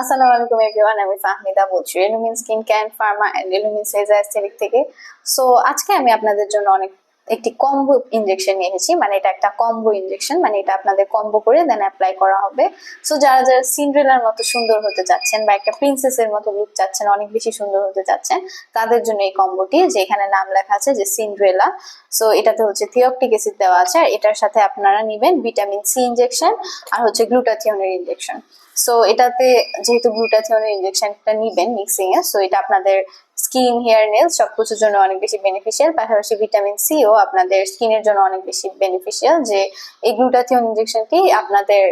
আসসালামু আলাইকুম এভরিওয়ান আমি ফাহমিদা বলছি। Elumin skin can pharma and Elumin সেজা থেকে। সো আজকে আমি আপনাদের জন্য অনেক একটি কম্বো ইনজেকশন নিয়ে এসেছি মানে এটা একটা কম্বো ইনজেকশন মানে এটা আপনাদের কম্বো করে দেন অ্যাপ্লাই করা হবে। সো যারা যারা সিন্ড্রেলার মতো সুন্দর হতে চাচ্ছেন বা একটা প্রিন্সেসের মতো লুক চাচ্ছেন, অনেক বেশি সুন্দর হতে চাচ্ছেন, তাদের জন্য এই কম্বোটি যে এখানে নাম লেখা আছে যে সিন্ড্রেলা সো এটাতে হচ্ছে থিওকটিক অ্যাসিড দেওয়া আছে, আর এটার সাথে আপনারা নেবেন ভিটামিন সি ইনজেকশন আর হচ্ছে গ্লুটাথিয়নের ইনজেকশন সো এটাতে যেহেতু গ্লুটাথিয়নের ইনজেকশনটা নিবেন মিক্সিং এ সো এটা আপনাদের স্কিন হেয়ার নেল সবকিছুর জন্য অনেক বেশি বেনিফিশিয়াল পাশাপাশি ভিটামিন সিও আপনাদের স্কিনের জন্য অনেক বেশি বেনিফিশিয়াল যে এই গ্লুটাথিয়ন ইনজেকশনটি আপনাদের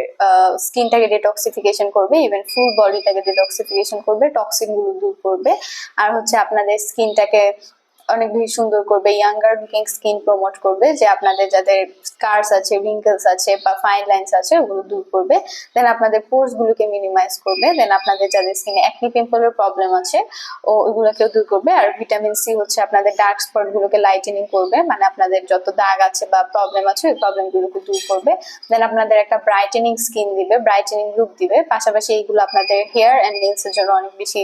স্কিনটাকে ডিটক্সিফিকেশন করবে ইভেন ফুল বডিটাকে ডিটক্সিফিকেশন করবে টক্সিনগুলো দূর করবে, আর হচ্ছে আপনাদের স্কিনটাকে অনেক বেশি সুন্দর করবে ইয়াঙ্গার লুকিং স্কিন প্রমোট করবে, যে আপনাদের যাদের স্কার্স আছে রিঙ্কেলস আছে বা ফাইন লাইন্স আছে, ওগুলো দূর করবে। দেন আপনাদের পোর্স গুলোকে মিনিমাইজ করবে। দেন আপনাদের যাদের স্কিনে অ্যাকনি পিম্পলের প্রবলেম আছে, ও ওগুলোকেও দূর করবে। আর ভিটামিন সি হচ্ছে আপনাদের ডার্ক স্পট গুলোকে লাইটেনিং করবে। মানে আপনাদের যত দাগ আছে বা প্রবলেম আছে, ওই প্রবলেম গুলোকে দূর করবে। দেন আপনাদের একটা ব্রাইটেনিং স্কিন দিবে ব্রাইটেনিং লুক দিবে। পাশাপাশি এইগুলো আপনাদের হেয়ার অ্যান্ড নেলস এর জন্য অনেক বেশি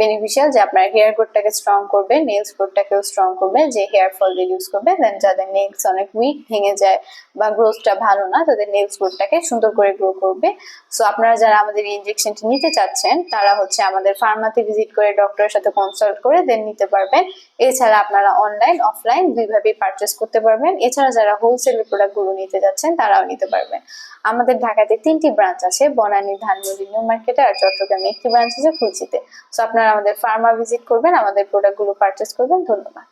বেনিফিশিয়াল যে আপনার হেয়ার গ্রোথটাকে স্ট্রং করবে নেলস গ্রোথটাকেও স্ট্রং করবে, যে হেয়ার ফল রিডিউস করবে। দেন যাদের নেলস অনেক উইক ভেঙে যায় বা গ্রোথটা ভালো না, তাদের নেলস গ্রোথটাকে সুন্দর করে গ্রো করবে। সো আপনারা যারা আমাদের ইনজেকশনটি নিতে চাচ্ছেন, তারা হচ্ছে আমাদের ফার্মাতে ভিজিট করে ডক্টরের সাথে কনসাল্ট করে দেন নিতে পারবেন। এছাড়া আপনারা অনলাইন অফলাইন দুইভাবেই পারচেস করতে পারবেন। এছাড়া যারা হোলসেল প্রোডাক্টগুলো নিতে যাচ্ছেন, তারাও নিতে পারবেন। আমাদের ঢাকাতে তিনটি ব্রাঞ্চ আছে, বনানী, ধানমন্ডি, নিউ মার্কেটে আর চট্টগ্রামে একটি ব্রাঞ্চ আছে খুলচিতে সো আপনারা আমাদের ফার্মা ভিজিট করবেন, আমাদের প্রোডাক্টগুলো পারচেস করবেন, ধন্যবাদ।